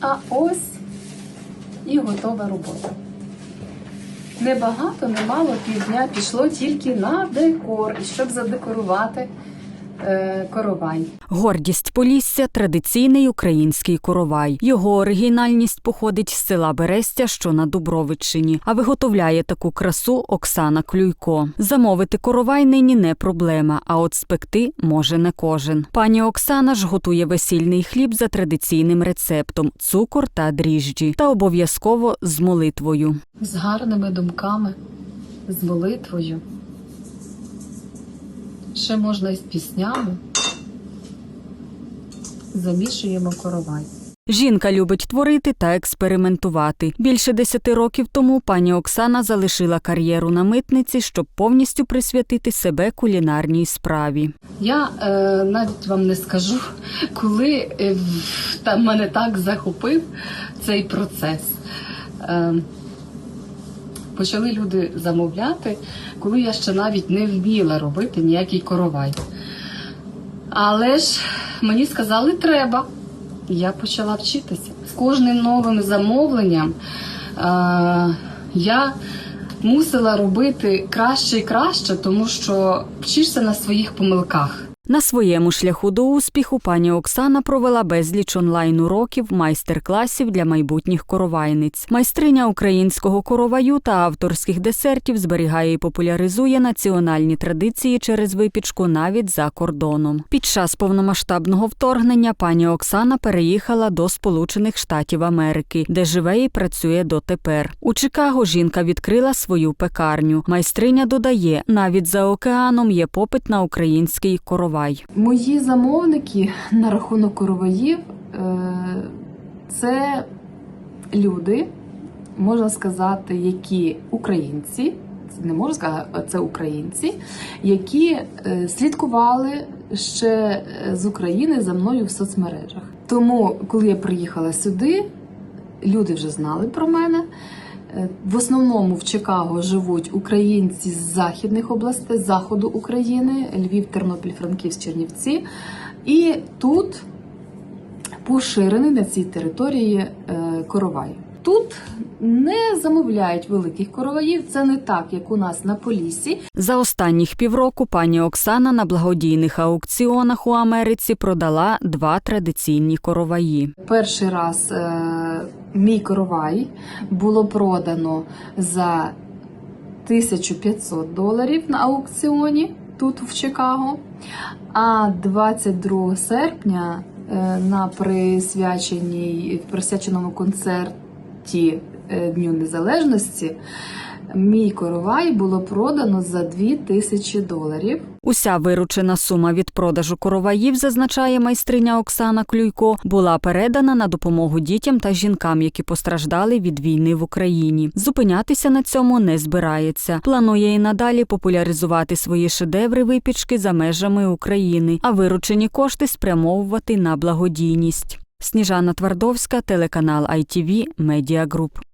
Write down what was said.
А ось і готова робота. Небагато, немало півдня пішло тільки на декор, і щоб задекорувати коровай. Гордість Полісся традиційний український коровай. Його оригінальність походить з села Берестя, що на Дубровиччині, а виготовляє таку красу Оксана Клюйко. Замовити коровай нині не проблема, а от спекти може не кожен. Пані Оксана ж готує весільний хліб за традиційним рецептом: цукор та дріжджі, та обов'язково з молитвою. З гарними думками, з молитвою. Ще можна і з піснями. Замішуємо коровай. Жінка любить творити та експериментувати. Більше десяти років тому пані Оксана залишила кар'єру на митниці, щоб повністю присвятити себе кулінарній справі. Я е, навіть вам не скажу, коли е, в- та мене так захопив цей процес. Е, почали люди замовляти, коли я ще навіть не вміла робити ніякий коровай. Але ж мені сказали, треба. Я почала вчитися. З кожним новим замовленням е, я мусила робити краще і краще, тому що вчишся на своїх помилках. На своєму шляху до успіху пані Оксана провела безліч онлайн-уроків, майстер-класів для майбутніх коровайниць. Майстриня українського короваю та авторських десертів зберігає і популяризує національні традиції через випічку навіть за кордоном. Під час повномасштабного вторгнення пані Оксана переїхала до Сполучених Штатів Америки, де живе і працює дотепер. У Чикаго жінка відкрила свою пекарню. Майстриня додає, навіть за океаном є попит на український коровай. Мої замовники на рахунок короваїв е, це люди, можна сказати, які українці, не можна сказати, це українці, які е, слідкували ще е, з України за мною в соцмережах. Тому, коли я приїхала сюди, люди вже знали про мене. Е, В основному в Чикаго живуть українці з західних областей, з заходу України, Львів, Тернопіль, Франківськ, Чернівці. І тут поширений на цій території е, коровай. Тут не замовляють великих короваїв. Це не так, як у нас на Поліссі. За останніх півроку пані Оксана на благодійних аукціонах у Америці продала два традиційні короваї. Перший раз е, мій коровай було продано за 1500 доларів на аукціоні тут в Чикаго. А 22 серпня е, на присвяченій присвяченому концерті е, Дню Незалежності мій коровай було продано за 2000 доларів. Уся виручена сума від продажу короваїв, зазначає майстриня Оксана Клюйко, була передана на допомогу дітям та жінкам, які постраждали від війни в Україні. Зупинятися на цьому не збирається. Планує і надалі популяризувати свої шедеври випічки за межами України, а виручені кошти спрямовувати на благодійність. Сніжана Твардовська, телеканал ITV, Media Group.